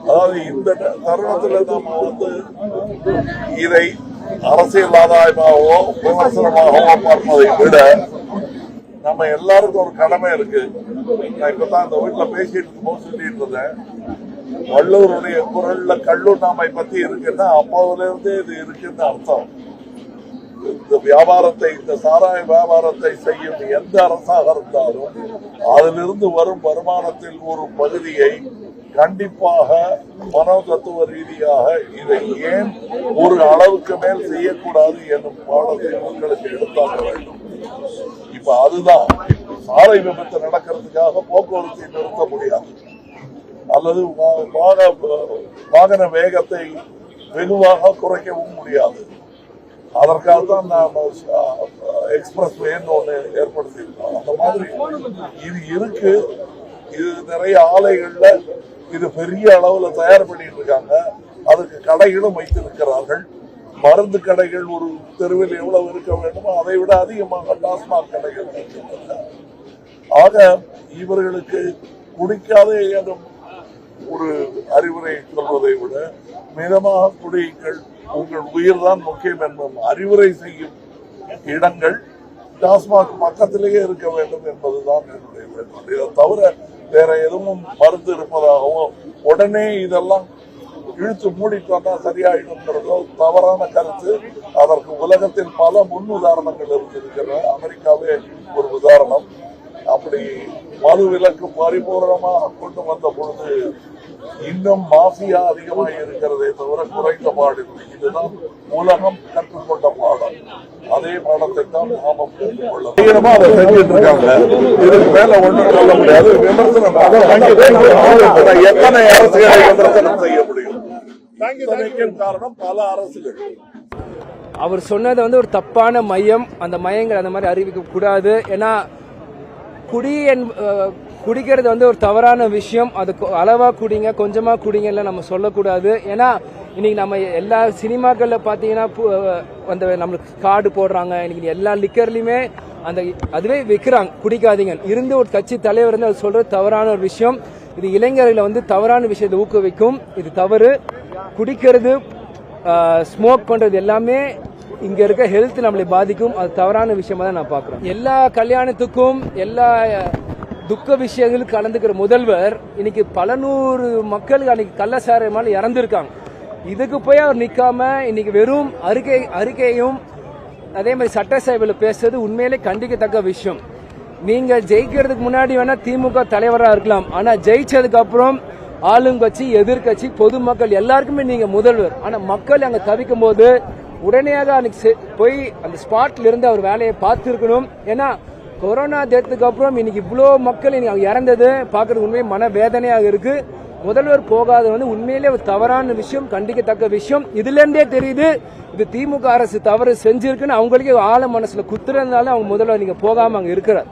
அதாவது இந்த தருணத்துல நம்ம வந்து இதை அரசியல் ஆதாயமாகவோ விமர்சனமாகவோ பார்ப்பதை விட நம்ம எல்லாருக்கும் ஒரு கடமை இருக்கு. நான் இப்பதான் இந்த வீட்டுல பேசிட்டு இருக்கும்போது சொல்லிட்டு இருந்தேன். வள்ளுவருடைய குரல்ல கல்லுண்ணாமை பத்தி இருக்குன்னா அப்போதுல இருந்தே இது இருக்குன்னு அர்த்தம். இந்த வியாபாரத்தை இந்த சாராய வியாபாரத்தை செய்யும் எந்த அரசாக இருந்தாலும் அதிலிருந்து வரும் வருமானத்தில் ஒரு பகுதியை கண்டிப்பாக மனோ தத்துவ ரீதியாக இதை ஏன் ஒரு அளவுக்கு மேல் செய்யக்கூடாது என்னும் பாடத்தை மக்களுக்கு எடுத்தாக வேண்டும். இப்ப அதுதான் சாலை விபத்து நடக்கிறதுக்காக போக்குவரத்தை நிறுத்த முடியாது. அல்லது வாகன வேகத்தை வெகுவாக குறைக்கவும் முடியாது. அதற்காக தான் நாம் எக்ஸ்பிரஸ் வேன்னு ஒன்று ஏற்படுத்தியிருக்கோம். அந்த மாதிரி இது இருக்கு. இது நிறைய ஆலைகள்ல இது பெரிய அளவுல தயார் பண்ணிட்டு இருக்காங்க. அதுக்கு கடைகளும் வைத்திருக்கிறார்கள். மருந்து கடைகள் ஒரு தெருவில் எவ்வளவு இருக்க வேண்டுமோ அதை விட அதிகமாக டாஸ்மாக் கடைகள் இருக்கின்றன ஆக இவர்களுக்கு குடிக்காத ஏதும் ஒரு அறிவுரை சொல்வதை விட மிதமாக குடியுங்கள். உங்கள் உயிர் தான் முக்கியம் என்பதும் அறிவுரை செய்யும் இடங்கள் டாஸ்மாக் பக்கத்திலேயே இருக்க வேண்டும் என்பதுதான் என்னுடைய வேண்டுகோள். இதை தவிர வேற எதுவும் மருந்து இருப்பதாகவும் உடனே இதெல்லாம் இழுத்து மூடிட்டோம்னா சரியாயிடுங்கிறதோ தவறான கருத்து. அதற்கு உலகத்தில் பல முன் உதாரணங்கள் இருந்திருக்கின்றன. அமெரிக்காவே ஒரு உதாரணம். அப்படி மது விலக்கு பரிபூர்ணமாக கொண்டு வந்த பொழுது இன்னும் மாஃபியா அதிகமாக இருக்கிறதே தவிர குறைந்த பாடில்லை இதுதான் உலகம் கற்றுக்கொண்ட பாடம். அதே பாடத்தை தான் நாம கற்றுக்கொள்ள தீவிரமா அதை செஞ்சுட்டு இருக்காங்க இதுக்கு மேல ஒண்ணும் சொல்ல முடியாது. விமர்சனம் எத்தனை அரசுகளை விமர்சனம் செய்ய முடியும்? காரணம் பல அரசுகள். அவர் சொன்னது வந்து ஒரு தப்பான மையம். அந்த மையங்கள் அந்த மாதிரி அறிவிக்க கூடாது ஏன்னா குடி அஹ் குடிக்கிறது வந்து ஒரு தவறான விஷயம். அது அளவாக குடிங்க கொஞ்சமாக குடிங்கலாம் நம்ம சொல்லக்கூடாது. ஏன்னா இன்னைக்கு நம்ம எல்லா சினிமாக்களில் பார்த்தீங்கன்னா பு- அந்த நம்மளுக்கு கார்டு போடுறாங்க. இன்னைக்கு எல்லா லிக்கர்லையுமே அந்த அதுவே விற்கிறாங்க குடிக்காதீங்க. இருந்து ஒரு கட்சி தலைவர் வந்து அது சொல்கிறது தவறான ஒரு விஷயம். இது இளைஞர்களை வந்து தவறான விஷயத்தை ஊக்குவிக்கும். இது தவறு. குடிக்கிறது ஸ்மோக் பண்ணுறது எல்லாமே இங்க இருக்க ஹெல்த் நம்மளை பாதிக்கும். அது தவறான விஷயமா தான் நான் பாக்குறேன். எல்லா கல்யாணத்துக்கும் எல்லா துக்க விஷயங்களில் கலந்துக்கிற முதல்வர் இன்னைக்கு பல நூறு மக்களுக்கு அன்னைக்கு கள்ளசாரமால இறந்துருக்காங்க. இதுக்கு போய் அவர் நிக்காம இன்னைக்கு வெறும் அறிக்கை அறிக்கையும் அதே மாதிரி சட்டசபையில் பேசுறது உண்மையிலே கண்டிக்கத்தக்க விஷயம். நீங்க ஜெயிக்கிறதுக்கு முன்னாடி வேணா திமுக தலைவரா இருக்கலாம். ஆனா ஜெயிச்சதுக்கு அப்புறம் ஆளுங்கட்சி எதிர்க்கட்சி பொதுமக்கள் எல்லாருக்குமே நீங்க முதல்வர். ஆனா மக்கள் அங்க தவிக்கும் போது உடனேயாக அன்னைக்கு செ- போய் அந்த ஸ்பாட்ல இருந்து அவர் வேலையை பார்த்துருக்கணும். ஏன்னா கொரோனா டெத்துக்கு அப்புறம் இன்னைக்கு இவ்வளோ மக்கள் இன்னைக்கு அவங்க இறந்தது பார்க்கறது உண்மையை மன வேதனையாக இருக்கு. முதல்வர் போகாத வந்து உண்மையிலே ஒரு தவறான விஷயம் கண்டிக்கத்தக்க விஷயம். இதுல இருந்தே தெரியுது இது திமுக அரசு தவறு செஞ்சிருக்குன்னு அவங்களுக்கே ஆழ மனசுல குத்துறதுனால அவங்க முதல்வர் நீங்க போகாம அங்க இருக்கிறார்.